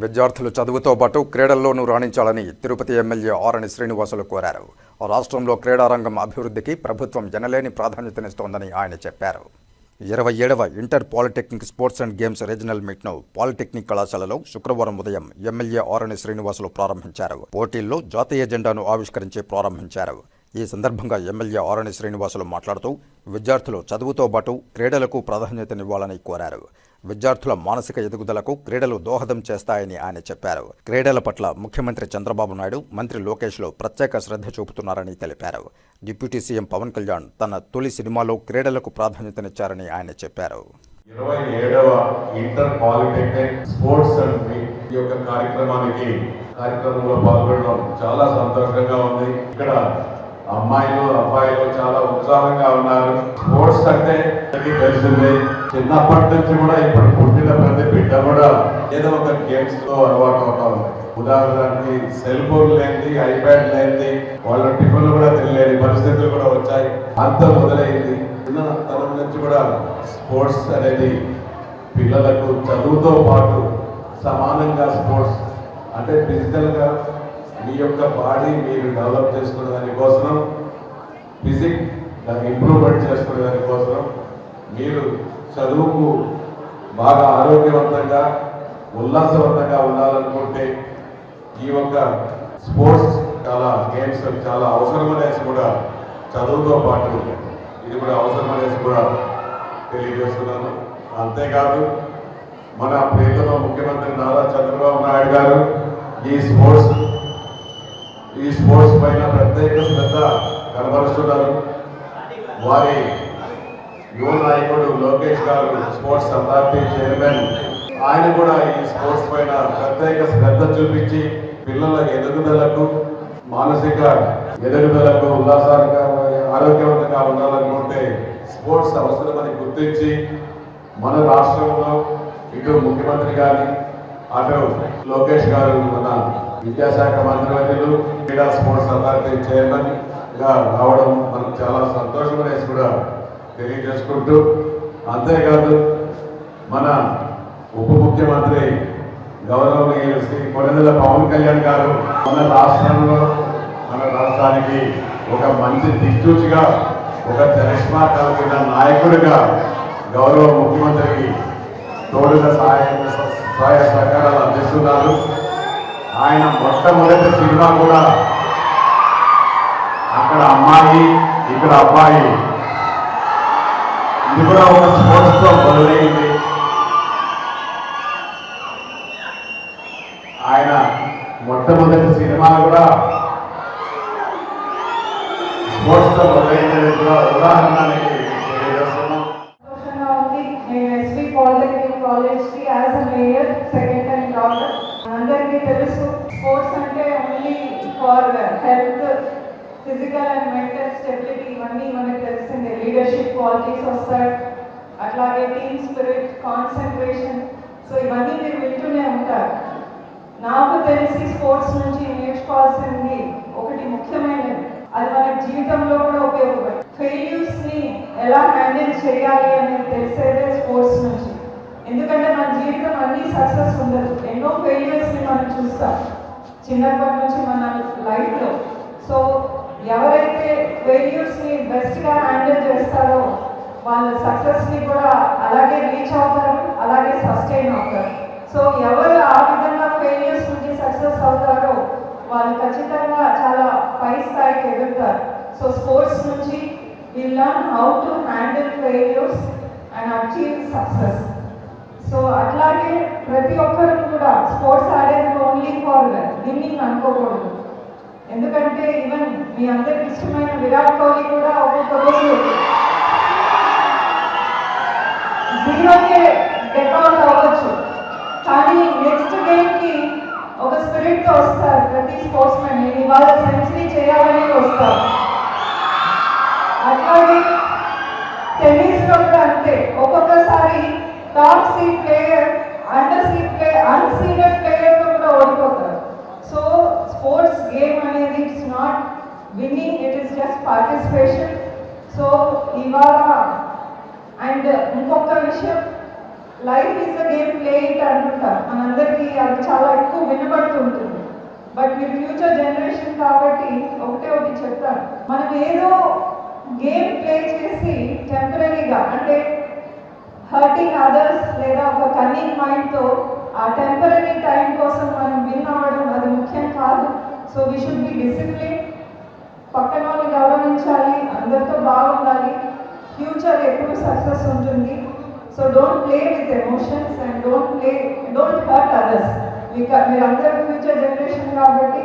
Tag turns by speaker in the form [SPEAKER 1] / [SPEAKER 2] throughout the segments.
[SPEAKER 1] విద్యార్థులు చదువుతో పాటు క్రీడల్లోనూ రాణించాలని తిరుపతి ఎమ్మెల్యే ఆరణి శ్రీనివాసులు కోరారు. రాష్ట్రంలో క్రీడారంగం అభివృద్ధికి ప్రభుత్వం జనలేని ప్రాధాన్యతనిస్తోందని ఆయన చెప్పారు. ఇరవై ఏడవ inter polytechnic sports and games regional మీట్ను polytechnic కళాశాలలో శుక్రవారం ఉదయం ఎమ్మెల్యే ఆరణి శ్రీనివాసులు ప్రారంభించారు. పోటీల్లో జాతీయ జెండాను ఆవిష్కరించి ప్రారంభించారు. ఈ సందర్భంగా ఎమ్మెల్యే ఆరణి శ్రీనివాసులు మాట్లాడుతూ విద్యార్థులు చదువుతో పాటు క్రీడలకు ప్రాధాన్యతనివ్వాలని కోరారు. విద్యార్థుల మానసిక ఎదుగుదలకు క్రీడలు దోహదం చేస్తాయని ఆయన చెప్పారు. క్రీడల పట్ల ముఖ్యమంత్రి చంద్రబాబు నాయుడు మంత్రి లోకేష్లో ప్రత్యేక శ్రద్ధ చూపుతున్నారని తెలిపారు. డిప్యూటీ సీఎం పవన్ కళ్యాణ్ తన తొలి సినిమాలో క్రీడలకు ప్రాధాన్యతనిచ్చారని ఆయన చెప్పారు.
[SPEAKER 2] ఇరవై ఏడవ ఇంటర్ పాలిటెక్నిక్ స్పోర్ట్స్ అండ్ ఈ యొక్క కార్యక్రమానికి కార్యక్రమంలో పాల్గొనడం చాలా సంతోషంగా ఉంది. ఇక్కడ అమ్మాయిలు అబ్బాయిలు చాలా ఉత్సాహంగా ఉన్నారు. స్పోర్ట్స్ అంటే తెలిసింది. చిన్నప్పటి నుంచి కూడా ఇప్పుడు పుట్టిన ప్రతి బిడ్డ కూడా ఏదో ఒక గేమ్స్తో అలవాటు అవుతా ఉదాహరణకి సెల్ ఫోన్ లేనిది ఐప్యాడ్ లేనిది వాళ్ళ టిఫిన్లు కూడా తినలేని పరిస్థితులు కూడా వచ్చాయి. అంత మొదలైంది. చిన్నతనం నుంచి కూడా స్పోర్ట్స్ అనేది పిల్లలకు చదువుతో పాటు సమానంగా స్పోర్ట్స్ అంటే ఫిజికల్గా మీ యొక్క బాడీ మీరు డెవలప్ చేసుకునే దానికోసం ఫిజిక్ దాన్ని ఇంప్రూవ్మెంట్ చేసుకునే దానికోసం మీరు చదువుకు బాగా ఆరోగ్యవంతంగా ఉల్లాసవంతంగా ఉండాలనుకుంటే ఈ యొక్క స్పోర్ట్స్ చాలా గేమ్స్ చాలా అవసరమనేసి కూడా చదువుతో పాటు ఇది కూడా అవసరమనేసి కూడా తెలియజేస్తున్నాను. అంతేకాదు మన ప్రియతమ ముఖ్యమంత్రి నారా చంద్రబాబు నాయుడు గారు ఈ స్పోర్ట్స్ ఈ స్పోర్ట్స్ పైన ప్రత్యేక శ్రద్ధ కనబరుస్తున్నారు. వారి యువ నాయకుడు లోకేష్ గారు స్పోర్ట్స్ అథారిటీ చైర్మన్. ఆయన కూడా ఈ స్పోర్ట్స్ పైన ప్రత్యేక శ్రద్ధ చూపించి పిల్లల ఎదుగుదలకు మానసిక ఎదుగుదలకు ఉల్లాసంగా ఆరోగ్యవంతంగా ఉండాలనుకుంటే స్పోర్ట్స్ అవసరమని గుర్తించి మన రాష్ట్రంలో ఇటు ముఖ్యమంత్రి కానీ అటు లోకేష్ గారు మన విద్యాశాఖ మంత్రివర్యులు క్రీడా స్పోర్ట్స్ అథారిటీ చైర్మన్గా రావడం మనకు చాలా సంతోషం అనేసి కూడా తెలియజేసుకుంటూ అంతేకాదు మన ఉప ముఖ్యమంత్రి గౌరవనీయులు శ్రీ కొనెదల పవన్ కళ్యాణ్ గారు మన రాష్ట్రంలో మన రాష్ట్రానికి ఒక మంచి దిక్సూచిగా ఒక చరిష్మా కలిగిన నాయకుడిగా గౌరవ ముఖ్యమంత్రికి తోడుగా సహాయం సహాయ సహకారాలు అందిస్తున్నారు. ఆయన మొట్టమొదటి సినిమా కూడా అక్కడ అమ్మాయి ఇక్కడ అబ్బాయి. ఇది కూడా ఒక స్పోర్ట్స్తో మొదలైంది. ఆయన మొట్టమొదటి సినిమా కూడా స్పోర్ట్స్తో మొదలైంది. కూడా ఉదాహరణకి తెలియజేస్తున్నాం.
[SPEAKER 3] సంతోషంగా as a mayor second time doctor అందరికీ తెలుసు. స్పోర్ట్స్ అంటే only for health physical and mental stability ఇవన్నీ మనకు తెలిసిందే. లీడర్షిప్ క్వాలిటీస్ వస్తాయి. అట్లాగే టీమ్ స్పిరిట్ కాన్సన్ట్రేషన్ సో ఇవన్నీ మీరు వింటూనే ఉంటారు. నాకు తెలిసి స్పోర్ట్స్ నుంచి నేర్చుకోవాల్సింది ఒకటి ముఖ్యమైనది. అది మన జీవితంలో కూడా ఉపయోగపడుతుంది. ఫెయిల్యూర్స్ని ఎలా హ్యాండిల్ చేయాలి అనేది తెలిసేదే స్పోర్ట్స్ నుంచి. ఎందుకంటే మన జీవితం అన్ని సక్సెస్ ఉండదు. ఎన్నో ఫెయిల్యూర్స్ని మనం చూస్తాం. చిన్నప్పటి నుంచి మన లైఫ్లో. సో ఎవరైతే ఫెయిల్యూర్స్ని బెస్ట్గా హ్యాండిల్ చేస్తారో వాళ్ళ సక్సెస్ని కూడా అలాగే రీచ్ అవుతారు అలాగే సస్టైన్ అవుతారు. సో ఎవరు ఆ విధంగా ఫెయిల్యూర్స్ నుంచి సక్సెస్ అవుతారో వాళ్ళు ఖచ్చితంగా చాలా పై స్థాయికి ఎదుగుతారు. సో స్పోర్ట్స్ నుంచి we learn how to handle failures and achieve success ప్రతి ఒక్కరు కూడా స్పోర్ట్స్ ఆడేది ఓన్లీ ఫర్ విన్నింగ్ అనుకోకూడదు. ఎందుకంటే ఈవెన్ మీ అందరికి ఇష్టమైన విరాట్ కోహ్లీ కూడా ఒక్కొక్క రోజు జీరోకే డెకౌట్ అవ్వచ్చు. కానీ నెక్స్ట్ గేమ్కి ఒక స్పిరిట్తో వస్తారు ప్రతి స్పోర్ట్స్ మ్యాన్ నేను ఇవాళ సెంచరీ చేయాలని వస్తారు. అట్లాగే టెన్నిస్లో కూడా అంతే. ఒక్కొక్కసారి top seed player special so ఇవాళ అండ్ ఇంకొక విషయం life is a game play it అంటుంటారు. మనందరికీ అది చాలా ఎక్కువ వినబడుతుంటుంది. బట్ మీరు ఫ్యూచర్ జనరేషన్ కాబట్టి ఒకటే ఒకటి చెప్తారు మనం ఏదో గేమ్ ప్లే చేసి టెంపరీగా అంటే హర్టింగ్ అదర్స్ లేదా ఒక కన్నింగ్ మైండ్తో ఆ టెంపరీ టైం కోసం మనం విన్ అవ్వడం అది ముఖ్యం కాదు. So we should be discipline పక్కన వాళ్ళని గౌరవించాలి అందరితో బాగుండాలి. ఫ్యూచర్ ఎప్పుడు సక్సెస్ ఉంటుంది. So don't play with emotions and don't play don't hurt others మీకు మీరు అందరూ ఫ్యూచర్ జనరేషన్ కాబట్టి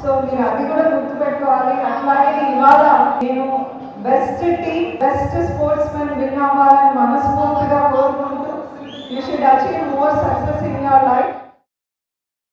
[SPEAKER 3] సో మీరు అది కూడా గుర్తుపెట్టుకోవాలి. అట్లాగే ఇవాళ నేను best team best sports men win అవ్వాలని మనస్ఫూర్తిగా కోరుకుంటూ you should achieve more success in your life